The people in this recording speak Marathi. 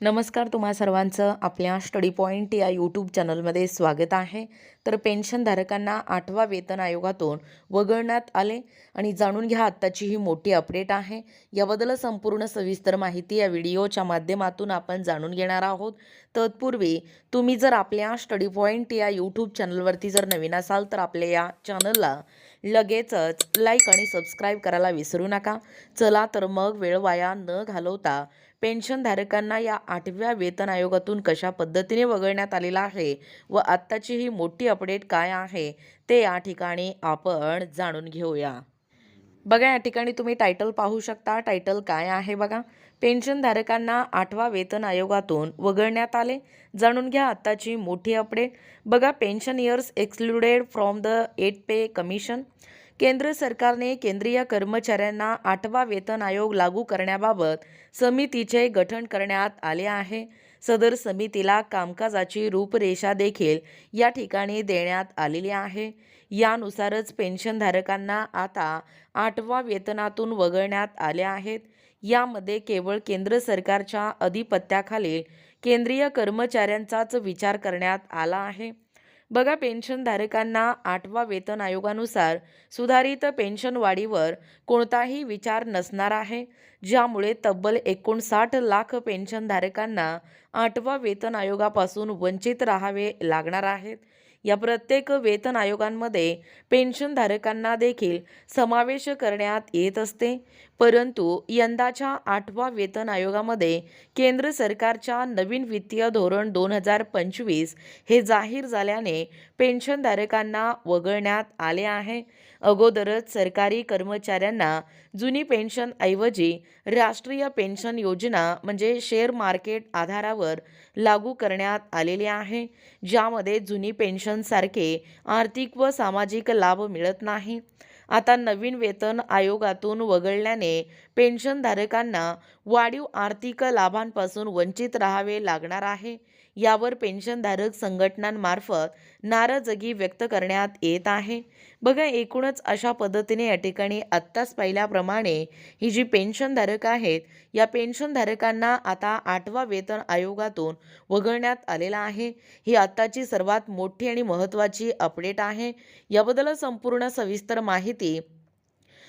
नमस्कार तुम्हा सर्वांचं. आपल्या स्टडी पॉईंट या यूट्यूब चॅनलमध्ये स्वागत आहे. तर पेन्शनधारकांना आठवा वेतन आयोगातून वगळण्यात आले आणि जाणून घ्या आत्ताची ही मोठी अपडेट आहे. याबद्दल संपूर्ण सविस्तर माहिती या व्हिडिओच्या माध्यमातून आपण जाणून घेणार आहोत. तत्पूर्वी तुम्ही जर आपल्या स्टडी पॉईंट या यूट्यूब चॅनलवरती जर नवीन असाल तर आपल्या या चॅनलला लगेचच लाईक आणि सबस्क्राईब करायला विसरू नका. चला तर मग वेळ वाया न घालवता पेन्शनधारकांना या आठव्या वेतन आयोगातून कशा पद्धतीने वगळण्यात आलेला आहे व आत्ताची ही मोठी अपडेट काय आहे ते या ठिकाणी आपण जाणून घेऊया. बघा या ठिकाणी तुम्ही टायटल पाहू शकता. टायटल काय आहे बघा? पेन्शनधारकांना आठवा वेतन आयोगातून वगळण्यात आले. जाणून घ्या आत्ताची मोठी अपडेट बघा pension years excluded from the eight pay commission केंद्र सरकारने केंद्रीय कर्मचाऱ्यांना आठवा वेतन आयोग लागू करण्याबाबत समितीचे गठन करण्यात आले आहे. सदर समितीला कामकाजाची रूपरेषा देखील या ठिकाणी देण्यात आलेली आहे. यानुसारच पेन्शनधारकांना आता आठवा वेतनातून वगळण्यात आले आहेत. यामध्ये केवळ केंद्र सरकारच्या अधिपत्याखालील केंद्रीय कर्मचाऱ्यांचाच विचार करण्यात आला आहे. बघा पेन्शनधारकांना आठवा वेतन आयोगानुसार सुधारित पेन्शन वाढीवर कोणताही विचार नसणार आहे ज्यामुळे तब्बल एकोणसाठ लाख पेन्शनधारकांना आठवा वेतन आयोगापासून वंचित राहावे लागणार आहेत. या प्रत्येक वेतन आयोगांमध्ये पेन्शनधारकांना देखील समावेश करण्यात येत असते. परंतु यंदाच्या आठवा वेतन आयोगामध्ये केंद्र सरकारच्या नवीन वित्तीय धोरण दोन हजार पंचवीस हे जाहीर झाल्याने पेन्शनधारकांना वगळण्यात आले आहे. अगोदरच सरकारी कर्मचाऱ्यांना जुनी पेन्शनऐवजी राष्ट्रीय पेन्शन योजना म्हणजे शेअर मार्केट आधारावर लागू करण्यात आलेले आहे ज्यामध्ये जुनी पेन्शनसारखे आर्थिक व सामाजिक लाभ मिळत नाही. आता नवीन वेतन आयोगातून वगळल्याने पेन्शनधारकांना वाढीव आर्थिक लाभांपासून वंचित राहावे लागणार आहे. यावर पेन्शनधारक संघटनांमार्फत नाराजगी व्यक्त करण्यात येत आहे. बघा एकूणच अशा पद्धतीने या ठिकाणी आत्ताच पाहिल्याप्रमाणे ही जी पेन्शनधारक आहेत या पेन्शनधारकांना आता आठवा वेतन आयोगातून वगळण्यात आलेला आहे. ही आत्ताची सर्वात मोठी आणि महत्त्वाची अपडेट आहे. याबद्दल संपूर्ण सविस्तर माहिती